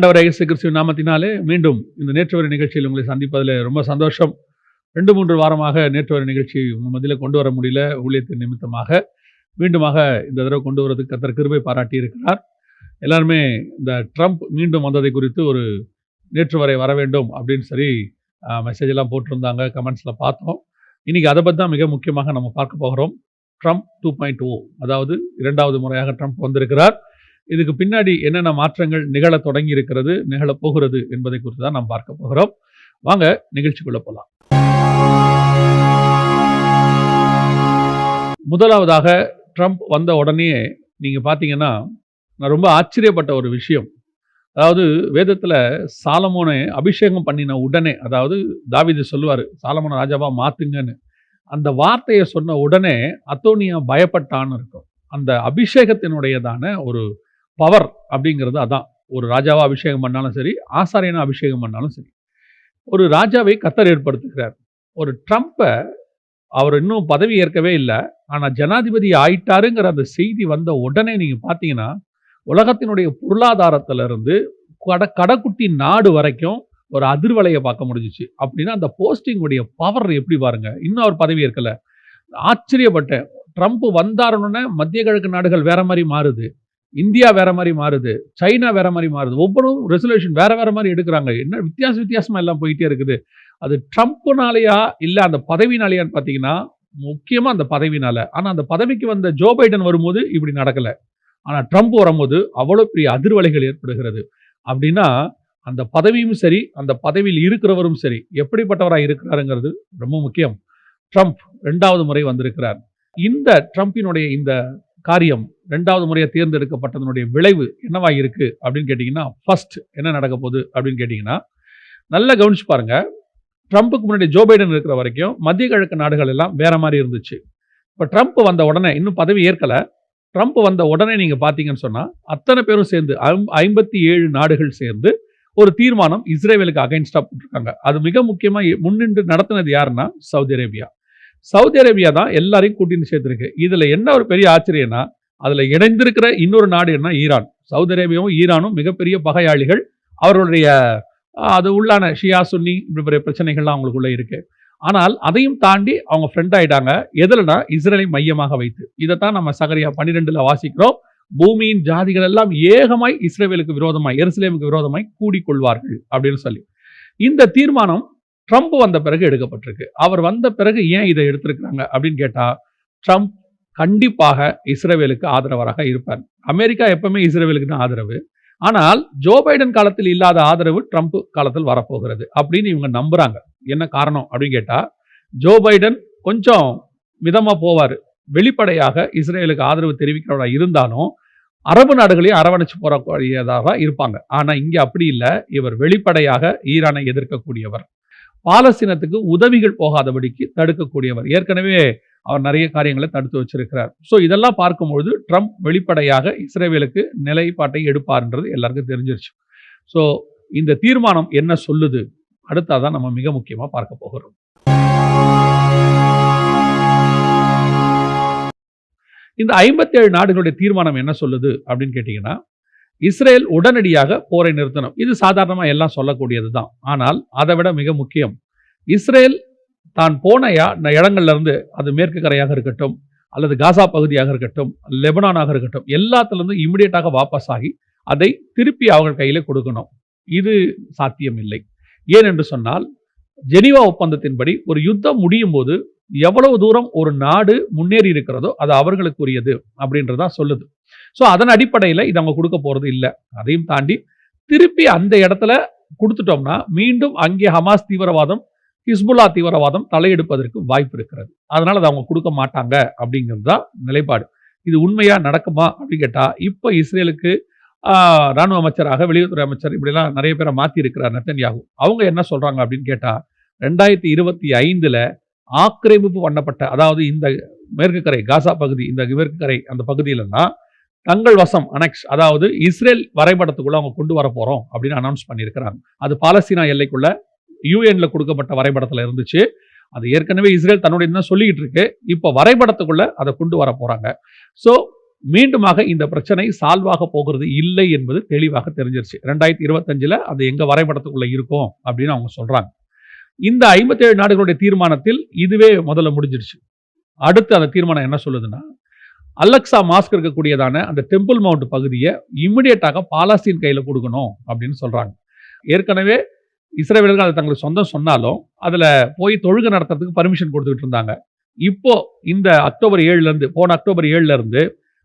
ஆண்டவர் இயேசு கிறிஸ்துவின் நாமத்தினாலே மீண்டும் இந்த நேற்று வரை நிகழ்ச்சியில் உங்களை சந்திப்பதில் ரொம்ப சந்தோஷம். ரெண்டு மூன்று வாரமாக நேற்று வரை நிகழ்ச்சி உங்கள் மதியில் கொண்டு வர முடியல. ஊழியத்தின் நிமித்தமாக மீண்டுமாக இந்த தடவை கொண்டு வரதுக்கு கத்தர் கிருபை பாராட்டி இருக்கிறார். எல்லாருமே இந்த ட்ரம்ப் மீண்டும் வந்ததை குறித்து ஒரு நேற்று வரை வர வேண்டும் அப்படின்னு சரி மெசேஜ் எல்லாம் போட்டிருந்தாங்க கமெண்ட்ஸில் பார்த்தோம். இன்னைக்கு அதை பற்றி தான் மிக முக்கியமாக நம்ம பார்க்க போகிறோம். ட்ரம்ப் டூ பாயிண்ட் ஓ அதாவது இரண்டாவது முறையாக ட்ரம்ப் வந்திருக்கிறார். இதுக்கு பின்னாடி என்னென்ன மாற்றங்கள் நிகழ தொடங்கி இருக்கிறது நிகழப் போகிறது என்பதை குறித்து தான் நாம் பார்க்க போகிறோம். வாங்க நிகழ்ச்சிக்குள்ள போகலாம் முதலாவதாக ட்ரம்ப் வந்த உடனே நீங்கள் பார்த்தீங்கன்னா நான் ரொம்ப ஆச்சரியப்பட்ட ஒரு விஷயம். அதாவது வேதத்தில் சாலமோனை அபிஷேகம் பண்ணின உடனே அதாவது தாவிது சொல்லுவார் சாலமோனை ராஜாவாக மாற்றுங்கன்னு அந்த வார்த்தையை சொன்ன உடனே அத்தோனியா பயப்பட்டான்னு இருக்கும் அந்த அபிஷேகத்தினுடையதான ஒரு பவர் அப்படிங்கிறது அதான். ஒரு ராஜாவாக அபிஷேகம் பண்ணாலும் சரி ஆசாரியனாக அபிஷேகம் பண்ணாலும் சரி. ஒரு ராஜாவை கத்தர் ஏற்படுத்துகிறார். ஒரு ட்ரம்ப்பை அவர் இன்னும் பதவி ஏற்கவே இல்லை. ஆனால் ஜனாதிபதி ஆயிட்டாருங்கிற அந்த செய்தி வந்த உடனே நீங்கள் பார்த்தீங்கன்னா உலகத்தினுடைய பொருளாதாரத்திலிருந்து கட கடக்குட்டி நாடு வரைக்கும் ஒரு அதிர்வலையை பார்க்க முடிஞ்சிச்சு. அப்படின்னா அந்த போஸ்டிங்குடைய பவர் எப்படி பாருங்க இன்னும் அவர் பதவி ஏற்கல. ஆச்சரியப்பட்டேன். ட்ரம்ப் வந்தாருன்னு மத்திய கிழக்கு நாடுகள் வேற மாதிரி மாறுது. இந்தியா வேற மாதிரி மாறுது சைனா வேற மாதிரி மாறுது. ஒவ்வொன்றும் ரெசல்யூஷன் வேற வேற மாதிரி எடுக்கிறாங்க. என்ன வித்தியாச வித்தியாசமா எல்லாம் போயிட்டே இருக்குது. அது ட்ரம்ப்னாலேயா இல்லை அந்த பதவினாலேயான்னு பார்த்தீங்கன்னா முக்கியமாக அந்த பதவினால. ஆனால் அந்த பதவிக்கு வந்த ஜோ பைடன் வரும்போது இப்படி நடக்கலை. ஆனால் ட்ரம்ப் வரும்போது அவ்வளோ பெரிய அதிர்வலைகள் ஏற்படுகிறது. அப்படின்னா அந்த பதவியும் சரி அந்த பதவியில் இருக்கிறவரும் சரி எப்படிப்பட்டவராக இருக்கிறாருங்கிறது ரொம்ப முக்கியம். ட்ரம்ப் ரெண்டாவது முறை வந்திருக்கிறார். இந்த ட்ரம்பினுடைய இந்த காரியம் ரெண்டாவது முறையாக தேர்ந்தெடுக்கப்பட்டதனுடைய விளைவு என்னவா இருக்கு அப்படின்னு கேட்டிங்கன்னா ஃபர்ஸ்ட் என்ன நடக்க போகுது அப்படின்னு கேட்டிங்கன்னா நல்லா கவனிச்சு பாருங்க. ட்ரம்ப்புக்கு முன்னாடி ஜோ பைடன் இருக்கிற வரைக்கும் மத்திய கிழக்கு நாடுகள் எல்லாம் வேற மாதிரி இருந்துச்சு. இப்போ ட்ரம்ப் வந்த உடனே இன்னும் பதவி ஏற்கலை. ட்ரம்ப் வந்த உடனே நீங்கள் பார்த்தீங்கன்னு சொன்னால் அத்தனை பேரும் சேர்ந்து ஐம்பத்தி ஏழு நாடுகள் சேர்ந்து ஒரு தீர்மானம் இஸ்ரேவேலுக்கு அகைன்ஸ்டாக போட்டிருக்காங்க. அது மிக முக்கியமாக முன்னின்று நடத்தினது யாருன்னா சவுதி அரேபியா. சவுதி அரேபியா தான் எல்லாரையும் கூட்டின்னு சேர்த்திருக்கு. இதில் என்ன ஒரு பெரிய ஆச்சரியம்னா அதில் இணைந்திருக்கிற இன்னொரு நாடு என்ன ஈரான். சவுதி அரேபியாவும் ஈரானும் மிகப்பெரிய பகையாளிகள். அவர்களுடைய அது உள்ளான ஷியா சுன்னி இப்படி பெரிய பிரச்சனைகள்லாம் அவங்களுக்குள்ளே இருக்கு. ஆனால் அதையும் தாண்டி அவங்க ஃப்ரெண்ட் ஆயிட்டாங்க. எதுலனா இஸ்ரேலை மையமாக வைத்து. இதைத்தான் நம்ம சகரியா பன்னிரெண்டில் வாசிக்கிறோம். பூமியின் ஜாதிகள் எல்லாம் ஏகமாய் இஸ்ரேவேலுக்கு விரோதமாய் எருசலேமுக்கு விரோதமாய் கூடிக்கொள்வார்கள் அப்படின்னு சொல்லி. இந்த தீர்மானம் ட்ரம்ப் வந்த பிறகு எடுக்கப்பட்டிருக்கு. அவர் வந்த பிறகு ஏன் இதை எடுத்திருக்கிறாங்க அப்படின்னு கேட்டால் ட்ரம்ப் கண்டிப்பாக இஸ்ரேவேலுக்கு ஆதரவராக இருப்பார். அமெரிக்கா எப்பவுமே இஸ்ரேவேலுக்கு தான் ஆதரவு. ஆனால் ஜோ பைடன் காலத்தில் இல்லாத ஆதரவு ட்ரம்ப் காலத்தில் வரப்போகிறது அப்படின்னு இவங்க நம்புறாங்க. என்ன காரணம் அப்படின்னு கேட்டால் ஜோ பைடன் கொஞ்சம் மிதமாக போவார். வெளிப்படையாக இஸ்ரேலுக்கு ஆதரவு தெரிவிக்கிறவராக இருந்தாலும் அரபு நாடுகளையும் அரவணைச்சு போறக்கூடியதாக இருப்பாங்க. ஆனால் இங்கே அப்படி இல்லை. இவர் வெளிப்படையாக ஈரானை எதிர்க்கக்கூடியவர். பாலஸ்தீனத்துக்கு உதவிகள் போகாதபடிக்கு தடுக்கக்கூடியவர். ஏற்கனவே அவர் நிறைய காரியங்களை தடுத்து வச்சிருக்கிறார். ஸோ இதெல்லாம் பார்க்கும்பொழுது ட்ரம்ப் வெளிப்படையாக இஸ்ரேவேலுக்கு நிலைப்பாட்டை எடுப்பார்ன்றது எல்லாருக்கும் தெரிஞ்சிருச்சு. ஸோ இந்த தீர்மானம் என்ன சொல்லுது? அடுத்தாதான் நம்ம மிக முக்கியமாக பார்க்க போகிறோம். இந்த ஐம்பத்தேழு நாடுகளுடைய தீர்மானம் என்ன சொல்லுது அப்படின்னு கேட்டிங்கன்னா இஸ்ரேல் உடனடியாக போரை நிறுத்தணும். இது சாதாரணமாக எல்லாம் சொல்லக்கூடியது தான் ஆனால் அதை விட மிக முக்கியம் இஸ்ரேல் தான் போன இடங்கள்லேருந்து அது மேற்கு கரையாக இருக்கட்டும் அல்லது காசா பகுதியாக இருக்கட்டும் லெபனானாக இருக்கட்டும் எல்லாத்துலேருந்து இமிடியட்டாக வாபஸ் ஆகி அதை திருப்பி அவர்கள் கையில் கொடுக்கணும். இது சாத்தியம் இல்லை ஏன் என்று சொன்னால் ஜெனிவா ஒப்பந்தத்தின்படி ஒரு யுத்தம் முடியும் போது எவ்வளவு தூரம் ஒரு நாடு முன்னேறி இருக்கிறதோ அது அவர்களுக்குரியது அப்படின்றதான் சொல்லுது. ஸோ அதன் அடிப்படையில் இது அவங்க கொடுக்க போகிறது இல்லை. அதையும் தாண்டி திருப்பி அந்த இடத்துல கொடுத்துட்டோம்னா மீண்டும் அங்கே ஹமாஸ் தீவிரவாதம் ஹிஸ்புல்லா தீவிரவாதம் தலையெடுப்பதற்கு வாய்ப்பு இருக்கிறது. அதனால் அதை அவங்க கொடுக்க மாட்டாங்க அப்படிங்கிறது தான் நிலைப்பாடு. இது உண்மையாக நடக்குமா அப்படின்னு கேட்டால் இப்போ இஸ்ரேலுக்கு ராணுவ அமைச்சராக வெளியுறவுத்துறை அமைச்சர் இப்படிலாம் நிறைய பேரை மாத்தி இருக்கிறார் அவங்க என்ன சொல்கிறாங்க அப்படின்னு கேட்டால் ரெண்டாயிரத்தி இருபத்தி ஐந்தில் ஆக்கிரமிப்பு பண்ணப்பட்ட அதாவது இந்த மேற்கு கரை காசா பகுதி இந்த மேற்கு கரை அந்த பகுதியிலலாம் தங்கள் வசம் அனெக்ஸ் அதாவது இஸ்ரேல் வரைபடத்துக்குள்ள அவங்க கொண்டு வர போறோம் அப்படின்னு அனௌன்ஸ் பண்ணியிருக்கிறாங்க. அது பாலஸ்தீனா எல்லைக்குள்ள யூஎன்ல கொடுக்கப்பட்ட வரைபடத்துல இருந்துச்சு. அது ஏற்கனவே இஸ்ரேல் தன்னுடைய தான் சொல்லிக்கிட்டு இருக்கு. இப்போ வரைபடத்துக்குள்ள அதை கொண்டு வர போறாங்க. ஸோ மீண்டுமாக இந்த பிரச்சனை சால்வாக போகிறது இல்லை என்பது தெளிவாக தெரிஞ்சிருச்சு. ரெண்டாயிரத்தி இருபத்தஞ்சில் அது எங்க வரைபடத்துக்குள்ள இருக்கும் அப்படின்னு அவங்க சொல்றாங்க. இந்த ஐம்பத்தேழு நாடுகளுடைய தீர்மானத்தில் இதுவே முதல்ல முடிஞ்சிருச்சு. அடுத்து அந்த தீர்மானம் என்ன சொல்லுதுன்னா அலெக்சா மாஸ்க் இருக்கக்கூடியதான அந்த டெம்பிள் மவுண்ட் பகுதியை இமிடியட்டாக பாலஸ்தீன் கையில் கொடுக்கணும் அப்படின்னு சொல்கிறாங்க ஏற்கனவே இஸ்ரேலர்கள் அதை தங்களுக்கு சொந்தம் சொன்னாலும் அதில் போய் தொழுகை நடத்துறதுக்கு பர்மிஷன் கொடுத்துக்கிட்டு இருந்தாங்க. இப்போ இந்த அக்டோபர் ஏழுலேருந்து போன அக்டோபர் ஏழுலேருந்து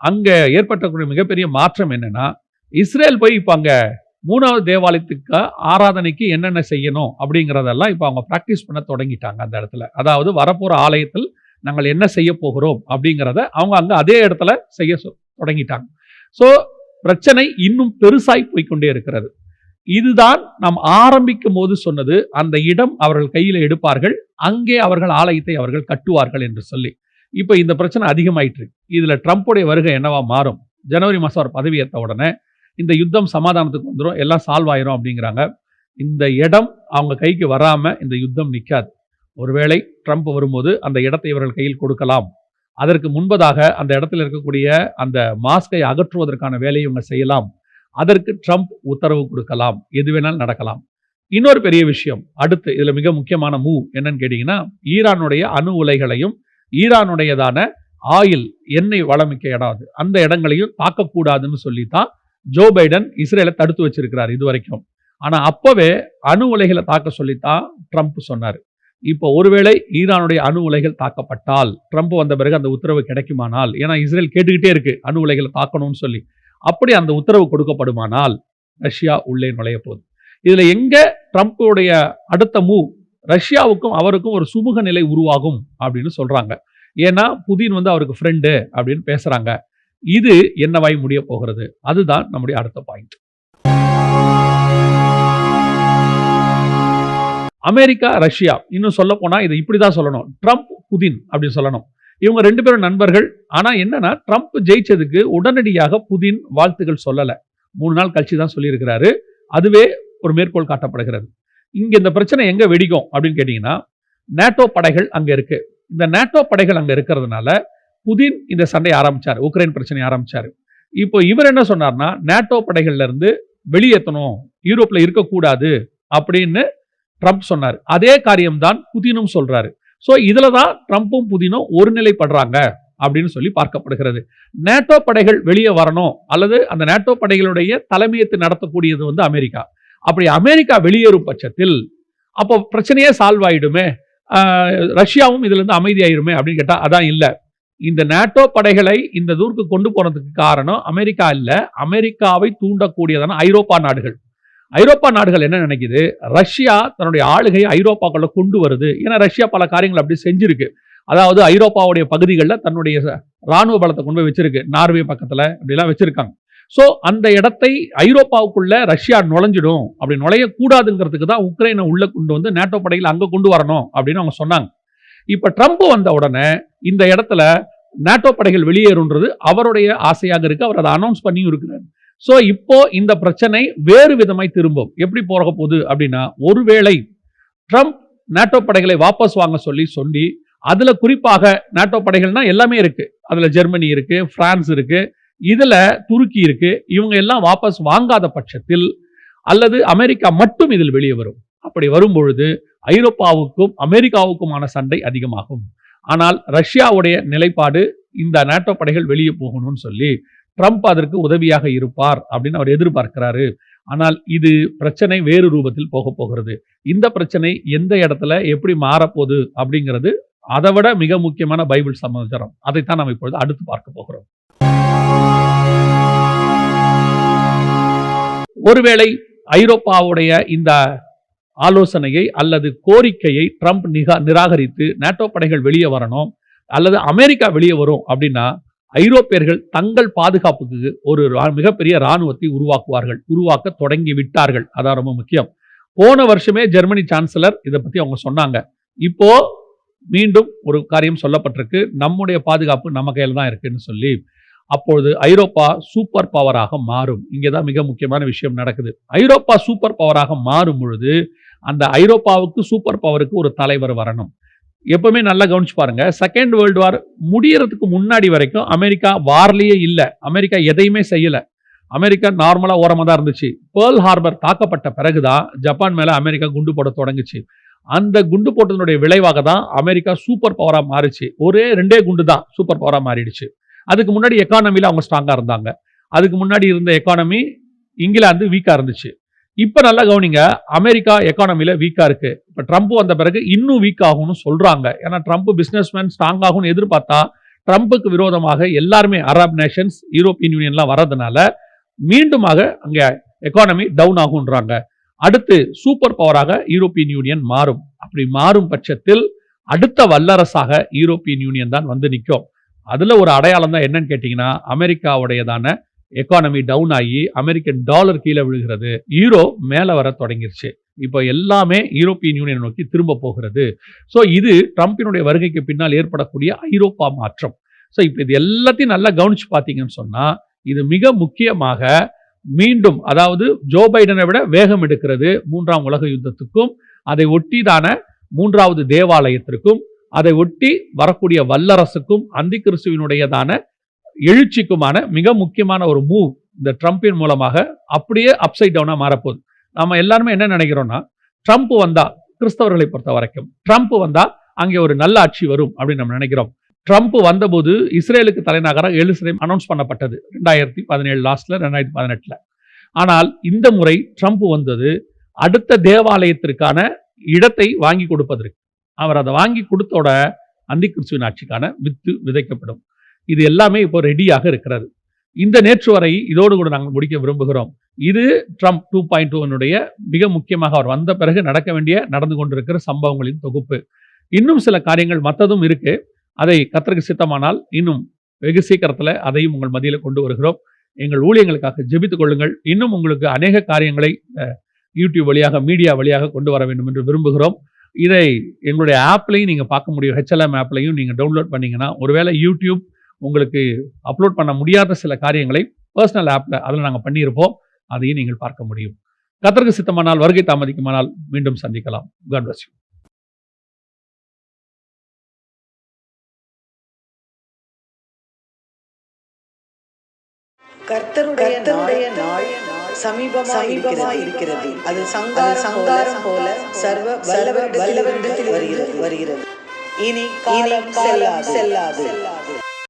அங்கே ஏற்பட்டக்கூடிய மிகப்பெரிய மாற்றம் என்னென்னா இஸ்ரேல் போய் இப்போ அங்கே மூணாவது தேவாலயத்துக்கு ஆராதனைக்கு என்னென்ன செய்யணும் அப்படிங்கிறதெல்லாம் இப்போ அவங்க ப்ராக்டிஸ் பண்ண தொடங்கிட்டாங்க அந்த இடத்துல. அதாவது வரப்போகிற ஆலயத்தில் நாங்கள் என்ன செய்ய போகிறோம் அப்படிங்கிறத அவங்க அங்க அதே இடத்துல செய்ய சொ- தொடங்கிட்டாங்க. ஸோ பிரச்சனை இன்னும் பெருசாய் போய்க்கொண்டே இருக்கிறது. இதுதான் நாம் ஆரம்பிக்கும் போது சொன்னது அந்த இடம் அவர்கள் கையில் எடுப்பார்கள் அங்கே அவர்கள் ஆலயத்தை அவர்கள் கட்டுவார்கள் என்று சொல்லி. இப்போ இந்த பிரச்சனை அதிகமாயிட்டு இருக்கு ட்ரம்ப்புடைய வருகை என்னவா மாறும்? ஜனவரி மாதம் அவர் பதவியேற்ற உடனே இந்த யுத்தம் சமாதானத்துக்கு வந்துடும் எல்லாம் சால்வ் ஆயிரும் அப்படிங்கிறாங்க. இந்த இடம் அவங்க கைக்கு வராமல் இந்த யுத்தம் நிற்காது ஒருவேளை ட்ரம்ப் வரும்போது அந்த இடத்தை இவர்கள் கையில் கொடுக்கலாம். அதற்கு முன்பதாக அந்த இடத்துல இருக்கக்கூடிய அந்த மாஸ்கை அகற்றுவதற்கான வேலையை இவங்க செய்யலாம். அதற்கு ட்ரம்ப் உத்தரவு கொடுக்கலாம். எது வேணாலும் நடக்கலாம். இன்னொரு பெரிய விஷயம் அடுத்து இதில் மிக முக்கியமான மூவ் என்னன்னு கேட்டிங்கன்னா ஈரானுடைய அணு உலைகளையும் ஈரானுடையதான ஆயில் எண்ணெய் வளமிக்க இடம் அது. அந்த இடங்களையும் தாக்கக்கூடாதுன்னு சொல்லி தான் ஜோ பைடன் இஸ்ரேலை தடுத்து வச்சிருக்கிறார் இது வரைக்கும் ஆனால் அப்போவே அணு உலைகளை தாக்க சொல்லித்தான் ட்ரம்ப் சொன்னார். இப்போ ஒருவேளை ஈரானுடைய அணு உலைகள் தாக்கப்பட்டால் ட்ரம்ப் வந்த பிறகு அந்த உத்தரவு கிடைக்குமானால் ஏன்னா இஸ்ரேல் கேட்டுக்கிட்டே இருக்கு அணு உலைகளை தாக்கணும்னு சொல்லி. அப்படி அந்த உத்தரவு கொடுக்கப்படுமானால் ரஷ்யா உள்ளே நுழைய போகுது. இதில் எங்கே ட்ரம்ப்புடைய அடுத்த மூவ் ரஷ்யாவுக்கும் அவருக்கும் ஒரு சுமூக நிலை உருவாகும் அப்படின்னு சொல்கிறாங்க ஏன்னா புதின் வந்து அவருக்கு ஃப்ரெண்டு அப்படின்னு பேசுகிறாங்க இது என்னவாய் முடிய போகிறது? அதுதான் நம்முடைய அடுத்த பாயிண்ட் அமெரிக்கா ரஷ்யா இன்னும் சொல்ல போனால் இதை இப்படிதான் சொல்லணும். ட்ரம்ப் புதின் அப்படின்னு சொல்லணும். இவங்க ரெண்டு பேரும் நண்பர்கள். ஆனால் என்னன்னா ட்ரம்ப் ஜெயிச்சதுக்கு உடனடியாக புதின் வாழ்த்துக்கள் சொல்லலை. மூணு நாள் கழிச்சு தான் சொல்லியிருக்கிறாரு. அதுவே ஒரு மேற்கோள் காட்டப்படுகிறது. இங்கே இந்த பிரச்சனை எங்கே வெடிக்கும் அப்படின்னு கேட்டிங்கன்னா நேட்டோ படைகள் அங்கே இருக்கு. இந்த நேட்டோ படைகள் அங்கே இருக்கிறதுனால புதின் இந்த சண்டையை ஆரம்பிச்சார். உக்ரைன் பிரச்சனையை ஆரம்பிச்சார். இப்போ இவர் என்ன சொன்னார்னா நேட்டோ படைகள்ல இருந்து வெளியேற்றணும். யூரோப்ல இருக்கக்கூடாது அப்படின்னு ட்ரம்ப் சொன்னார். அதே காரியம்தான் புதினும் சொல்றாரு. ஸோ இதில் தான் ட்ரம்ப்பும் புதினும் ஒருநிலைப்படுறாங்க அப்படின்னு சொல்லி பார்க்கப்படுகிறது. நேட்டோ படைகள் வெளியே வரணும் அல்லது அந்த நேட்டோ படைகளுடைய தலைமையத்தை நடத்தக்கூடியது வந்து அமெரிக்கா. அப்படி அமெரிக்கா வெளியேறும் பட்சத்தில் அப்போ பிரச்சனையே சால்வ் ஆயிடுமே. ரஷ்யாவும் இதுலேருந்து அமைதியாயிருமே அப்படின்னு கேட்டால் அதான் இல்லை. இந்த நேட்டோ படைகளை இந்த தூருக்கு கொண்டு போனதுக்கு காரணம் அமெரிக்கா இல்லை. அமெரிக்காவை தூண்டக்கூடியதான ஐரோப்பா நாடுகள். ஐரோப்பா நாடுகள் என்ன நினைக்குது? ரஷ்யா தன்னுடைய ஆளுகையை ஐரோப்பாக்குள்ள கொண்டு வருது. ஏன்னா ரஷ்யா பல காரியங்கள் அப்படி செஞ்சிருக்கு. அதாவது ஐரோப்பாவுடைய பகுதிகளில் தன்னுடைய ராணுவ பலத்தை கொண்டு போய் வச்சிருக்கு. நார்வே பக்கத்தில் அப்படிலாம் வச்சிருக்காங்க. ஸோ அந்த இடத்தை ஐரோப்பாவுக்குள்ள ரஷ்யா நுழைஞ்சிடும். அப்படி நுழையக்கூடாதுங்கிறதுக்கு தான் உக்ரைனை உள்ளே கொண்டு வந்து நேட்டோ படைகள் அங்கே கொண்டு வரணும் அப்படின்னு அவங்க சொன்னாங்க. இப்போ ட்ரம்ப் வந்த உடனே இந்த இடத்துல நேட்டோ படைகள் வெளியேறுன்றது அவருடைய ஆசையாக இருக்கு. அவர் அதை அனௌன்ஸ் பண்ணியும் இருக்கிறார். ஸோ இப்போ இந்த பிரச்சனை வேறு விதமாய் திரும்பும். எப்படி போக போகுது அப்படின்னா ஒருவேளை ட்ரம்ப் நேட்டோ படைகளை வாபஸ் வாங்க சொல்லி சொல்லி அதில் குறிப்பாக நேட்டோ படைகள்னா எல்லாமே இருக்குது அதில் ஜெர்மனி இருக்குது ஃப்ரான்ஸ் இருக்குது இதில் துருக்கி இருக்கு இவங்க எல்லாம் வாபஸ் வாங்காத பட்சத்தில் அல்லது அமெரிக்கா மட்டும் இதில் வெளியே வரும். அப்படி வரும் பொழுது ஐரோப்பாவுக்கும் அமெரிக்காவுக்குமான சண்டை அதிகமாகும். ஆனால் ரஷ்யாவுடைய நிலைப்பாடு இந்த நேட்டோ படைகள் வெளியே போகணும்னு சொல்லி ட்ரம்ப் அதற்கு உதவியாக இருப்பார் அப்படின்னு அவர் எதிர்பார்க்கிறாரு. ஆனால் இது பிரச்சனை வேறு ரூபத்தில் போக போகிறது. இந்த பிரச்சனை எந்த இடத்துல எப்படி மாறப்போகுது அப்படிங்கிறது அதை விட மிக முக்கியமான பைபிள் சமாச்சாரம் அதைத்தான் நாம் இப்பொழுது அடுத்து பார்க்க போகிறோம். ஒருவேளை ஐரோப்பாவுடைய இந்த ஆலோசனையை அல்லது கோரிக்கையை ட்ரம்ப் நிகா நிராகரித்து நேட்டோ படைகள் வெளியே வரணும் அல்லது அமெரிக்கா வெளியே வரும் அப்படின்னா ஐரோப்பியர்கள் தங்கள் பாதுகாப்புக்கு ஒரு ரா- மிகப்பெரிய இராணுவத்தை உருவாக்குவார்கள் உருவாக்க தொடங்கி விட்டார்கள். அதான் ரொம்ப முக்கியம். போன வருஷமே ஜெர்மனி சான்சலர் இதை பற்றி அவங்க சொன்னாங்க. இப்போ மீண்டும் ஒரு காரியம் சொல்லப்பட்டிருக்கு. நம்முடைய பாதுகாப்பு நம்ம கையில் தான் இருக்குன்னு சொல்லி அப்பொழுது ஐரோப்பா சூப்பர் பவராக மாறும். இங்கே தான் மிக முக்கியமான விஷயம் நடக்குது. ஐரோப்பா சூப்பர் பவராக மாறும் பொழுது அந்த ஐரோப்பாவுக்கு சூப்பர் பவருக்கு ஒரு தலைவர் வரணும். எப்பவுமே நல்லா கவனிச்சு பாருங்க. செகண்ட் வேர்ல்டு வார் முடியறதுக்கு முன்னாடி வரைக்கும் அமெரிக்கா வார்லேயே இல்லை. அமெரிக்கா எதையுமே செய்யலை. அமெரிக்கா நார்மலாக ஓரமாக தான் இருந்துச்சு. பேர்ல் ஹார்பர் தாக்கப்பட்ட பிறகுதான் ஜப்பான் மேலே அமெரிக்கா குண்டு போட தொடங்குச்சு. அந்த குண்டு போட்டதனுடைய விளைவாக தான் அமெரிக்கா சூப்பர் பவராக மாறிச்சு. ஒரே ரெண்டே குண்டு தான் சூப்பர் பவராக மாறிடுச்சு. அதுக்கு முன்னாடி எக்கானமியில் அவங்க ஸ்ட்ராங்காக இருந்தாங்க. அதுக்கு முன்னாடி இருந்த எக்கானமி இங்கிலாந்து வீக்காக இருந்துச்சு. இப்போ நல்லா கவனிங்க அமெரிக்கா எக்கானமியில் வீக்காக இருக்குது இப்போ ட்ரம்ப் வந்த பிறகு இன்னும் வீக் ஆகும்னு சொல்கிறாங்க ஏன்னா ட்ரம்ப் பிஸ்னஸ்மேன் ஸ்ட்ராங் ஆகும்னு எதிர்பார்த்தா ட்ரம்ப்புக்கு விரோதமாக எல்லாருமே அரப் நேஷன்ஸ் யூரோப்பியன் யூனியன்லாம் வர்றதுனால மீண்டுமாக அங்கே எக்கானமி டவுன் ஆகுன்றாங்க அடுத்து சூப்பர் பவராக யூரோப்பியன் யூனியன் மாறும். அப்படி மாறும் பட்சத்தில் அடுத்த வல்லரசாக யூரோப்பியன் யூனியன் தான் வந்து நிற்கும் அதில் ஒரு அடையாளம் தான் என்னன்னு கேட்டிங்கன்னா அமெரிக்காவுடையதான எக்கானமி டவுன் ஆகி அமெரிக்கன் டாலர் கீழே விழுகிறது. ஈரோ மேலே வர தொடங்கிருச்சு. இப்போ எல்லாமே யூரோப்பியன் யூனியன் நோக்கி திரும்ப போகிறது. ஸோ இது ட்ரம்பினுடைய வருகைக்கு பின்னால் ஏற்படக்கூடிய ஐரோப்பா மாற்றம். ஸோ இப்போ இது எல்லாத்தையும் நல்லா கவனிச்சு பார்த்தீங்கன்னு சொன்னால் இது மிக முக்கியமாக மீண்டும் அதாவது ஜோ பைடனை விட வேகம் எடுக்கிறது மூன்றாம் உலக யுத்தத்துக்கும் அதை ஒட்டிதான மூன்றாவது தேவாலயத்திற்கும் அதை ஒட்டி வரக்கூடிய வல்லரசுக்கும் அந்தி கிறிஸ்துவினுடையதான எழுச்சிக்குமான மிக முக்கியமான ஒரு மூவ் இந்த ட்ரம்பின் மூலமாக அப்படியே அப்சைட் டவுனாக மாறப்போகுது. நம்ம எல்லாருமே என்ன நினைக்கிறோம்னா ட்ரம்ப் வந்தா கிறிஸ்தவர்களை பொறுத்த வரைக்கும் ட்ரம்ப் வந்தா அங்கே ஒரு நல்ல ஆட்சி வரும் அப்படின்னு நம்ம நினைக்கிறோம். ட்ரம்ப் வந்தபோது இஸ்ரேலுக்கு தலைநகரம் எலுசலேம் அனௌன்ஸ் பண்ணப்பட்டது ரெண்டாயிரத்தி பதினேழு லாஸ்ட்ல ரெண்டாயிரத்தி பதினெட்டில். ஆனால் இந்த முறை ட்ரம்ப் வந்தது அடுத்த தேவாலயத்திற்கான இடத்தை வாங்கி கொடுப்பதற்கு. அவர் அதை வாங்கி கொடுத்தோட அந்தி கிறிஸ்துவின் ஆட்சிக்கான வித்து விதைக்கப்படும். இது எல்லாமே இப்போ ரெடியாக இருக்கிறது. இந்த நேற்று வரை இதோடு கூட நாங்கள் முடிக்க விரும்புகிறோம். இது ட்ரம்ப் டூ பாயிண்ட் டூனுடைய மிக முக்கியமாக அவர் வந்த பிறகு நடக்க வேண்டிய நடந்து கொண்டிருக்கிற சம்பவங்களின் தொகுப்பு. இன்னும் சில காரியங்கள் மற்றதும் இருக்கு. அதை கத்திரக்கு சித்தமானால் இன்னும் வெகு சீக்கிரத்தில் அதையும் உங்கள் மதியில் கொண்டு வருகிறோம். எங்கள் ஊழியங்களுக்காக ஜெபித்துக் கொள்ளுங்கள். இன்னும் உங்களுக்கு அநேக காரியங்களை யூடியூப் வழியாக மீடியா வழியாக கொண்டு வர வேண்டும் என்று விரும்புகிறோம். இதை எங்களுடைய ஆப்லையும் நீங்கள் பார்க்க முடியும். ஹெச்எல்எம் ஆப்லையும் நீங்கள் டவுன்லோட் பண்ணிங்கன்னா ஒருவேளை யூடியூப் உங்களுக்கு அப்லோட் பண்ண முடியாத சில காரியங்களை பர்சனல் ஆப்பில் அதில் நாங்கள் பண்ணியிருப்போம். அதையும் நீங்கள் பார்க்க முடியும். கத்தருக்கு சித்தமானால் வருகை தாமதிக்குமானால் மீண்டும் சந்திக்கலாம். God bless you. கர்த்தருடைய கர்த்தருடைய நாள் சமீபமாய் இருக்கிறது. அது சங்காரம் சங்காரம் போல சர்வ வல்லவர் வல்லவரிடத்தில் வருகிறது. வருகிறது. இனி காலம் செல்லாது. செல்லாது.